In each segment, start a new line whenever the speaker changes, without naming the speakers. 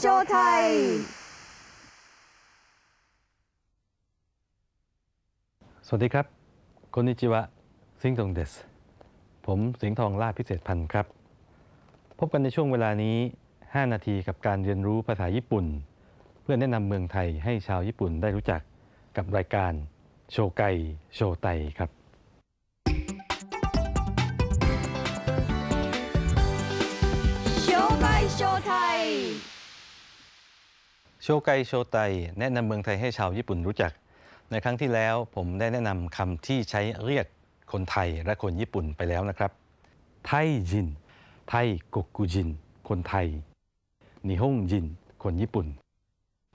โชว์ไทย
สวัสดีครับคนนิจิวะสิงทงเดส ผมสิงห์ทองลาภพิเศษพันธ์ครับ พบกันในช่วงเวลานี้ 5 นาทีกับการเรียนรู้ภาษาญี่ปุ่น เพื่อแนะนำเมืองไทยให้ชาวญี่ปุ่นได้รู้จักกับรายการโชไกโชไตครับ
ชไกโชไต
แนะนำเมืองไทยให้ชาวญี่ปุ่นรู้จัก ในครั้งที่แล้วผมได้แนะนำคำที่ใช้เรียกคนไทยและคนญี่ปุ่นไปแล้วนะครับ ไทยจิน ไทยกกุจิน คนไทย นิฮงจิน คนญี่ปุ่น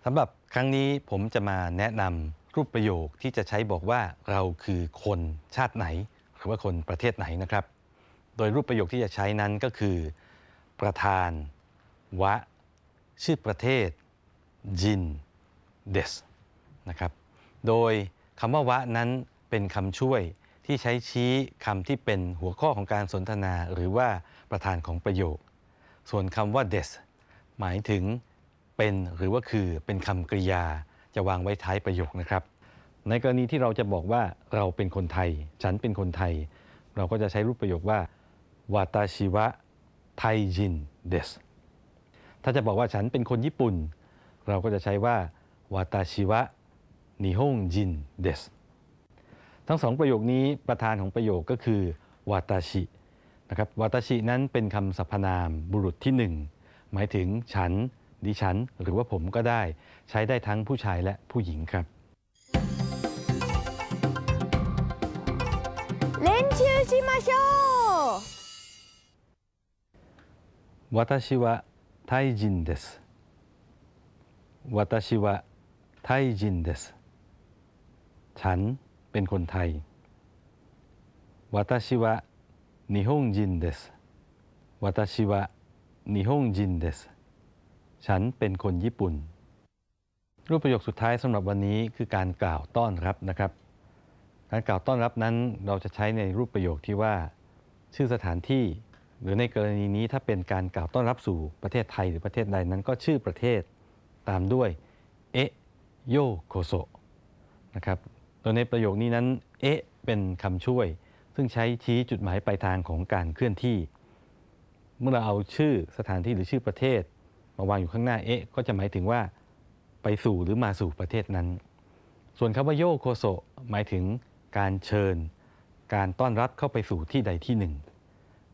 สำหรับครั้งนี้ผมจะมาแนะนำรูปประโยคที่จะใช้บอกว่าเราคือคนชาติไหน หรือว่าคนประเทศไหนนะครับ โดยรูปประโยคที่จะใช้นั้นก็คือ ประธาน วะ ชื่อประเทศ จินเดสนะครับ โดยคำว่าวะนั้นเป็นคำช่วยที่ใช้ชี้คำที่เป็นหัวข้อของการสนทนาหรือว่าประธานของประโยค ส่วนคำว่า des หมายถึงเป็นหรือว่าคือเป็นคำกริยาจะวางไว้ท้ายประโยคนะครับ ในกรณีที่เราจะบอกว่าเราเป็นคนไทย ฉันเป็นคนไทย เราก็จะใช้รูปประโยคว่าวาตาชิวะไทจินเดสถ้าจะบอกว่าฉันเป็นคนญี่ปุ่น เราก็จะใช้ว่าวาตาชิวะนิฮงจินเดสทั้งสองประโยคนี้ประธานของประโยคก็คือวาตาชินะครับวาตาชินั้นเป็นคำสรรพนามบุรุษที่หนึ่งหมายถึงฉัน ดิฉัน หรือว่าผมก็ได้ ใช้ได้ทั้งผู้ชายและผู้หญิงครับ
เล่นชื่อชิมา
โชวาตาชิวะไทจินเดส 私はタイ人ですฉันเป็นคนไทย私は日本人です私は日本人ですฉันเป็นคนญี่ปุ่น รูปประโยคสุดท้ายสำหรับวันนี้คือการกล่าวต้อนรับนะครับ การกล่าวต้อนรับนั้นเราจะใช้ในรูปประโยคที่ว่า ชื่อสถานที่ หรือในกรณีนี้ถ้าเป็นการกล่าวต้อนรับสู่ประเทศไทยหรือประเทศใดนั้นก็ชื่อประเทศ ตามด้วยเอะโยโคโซนะครับโดยในประโยคนี้นั้นเอะเป็นคำช่วย ซึ่งใช้ชี้จุดหมายปลายทางของการเคลื่อนที่ เมื่อเราเอาชื่อสถานที่หรือชื่อประเทศ มาวางอยู่ข้างหน้าเอะก็จะหมายถึงว่าไปสู่หรือมาสู่ประเทศนั้น ส่วนคำว่าโยโคโซหมายถึงการเชิญ การต้อนรับเข้าไปสู่ที่ใดที่หนึ่ง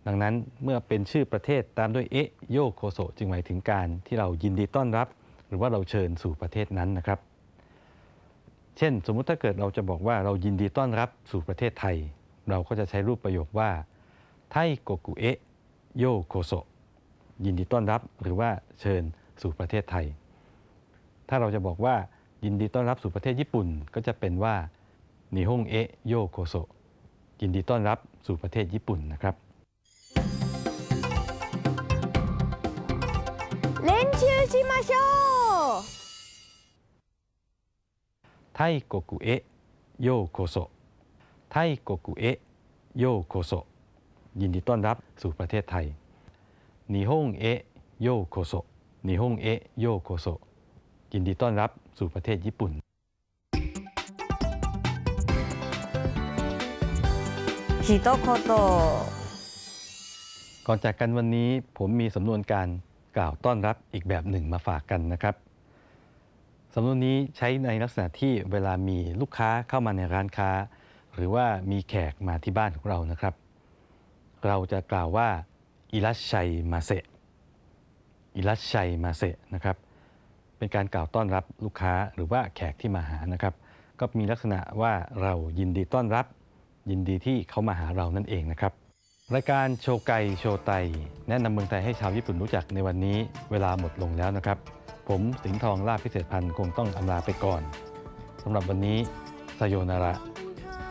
ดังนั้นเมื่อเป็นชื่อประเทศตามด้วยเอะโยโคโซจึงหมายถึงการที่เรายินดีต้อนรับ หรือว่าเราเชิญสู่ประเทศนั้นนะครับ เช่น สมมุติถ้าเกิดเราจะบอกว่าเรายินดีต้อนรับสู่ประเทศไทย เราก็จะใช้รูปประโยคว่าไทโกกุเอะโยโคโซยินดีต้อนรับหรือว่าเชิญสู่ประเทศไทย ถ้าเราจะบอกว่ายินดีต้อนรับสู่ประเทศญี่ปุ่น ก็จะเป็นว่านิฮงเอะโยโคโซยินดีต้อนรับสู่ประเทศญี่ปุ่นนะครับ
練習しましょう
ไทยกกุเอะโยโคโซไทยกกุเอะโยโคโซยินดีต้อนรับสู่ประเทศไทยนิฮงเอะโยโคโซนิฮงเอะโยโคโซยินดีต้อนรับสู่ประเทศญี่ปุ่น
一言
ก่อนจากกันวันนี้ผมมีสำนวนการกล่าวต้อนรับอีกแบบหนึ่งมาฝากกันนะครับ สำนวนนี้ใช้ในลักษณะที่เวลามีลูกค้าเข้ามาในร้านค้า หรือว่ามีแขกมาที่บ้านของเรานะครับ เราจะกล่าวว่าอิรัชชัยมาเซอิรัชชัยมาเซนะครับ เป็นการกล่าวต้อนรับลูกค้าหรือว่าแขกที่มาหานะครับ ก็มีลักษณะว่าเรายินดีต้อนรับ ยินดีที่เขามาหาเรานั่นเองนะครับรายการโชไกโชไต แนะนำเมืองไทยให้ชาวญี่ปุ่นรู้จักในวันนี้ เวลาหมดลงแล้วนะครับ ผมสิงห์ทองลาภพิเศษพันธ์คงต้องอำลาไปก่อนสำหรับวันนี้สโยนาระ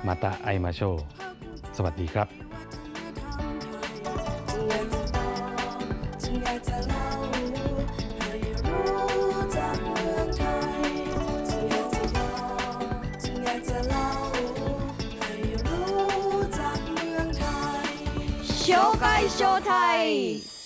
มาตาไอมาโช สวัสดีครับ
จึงอ
ย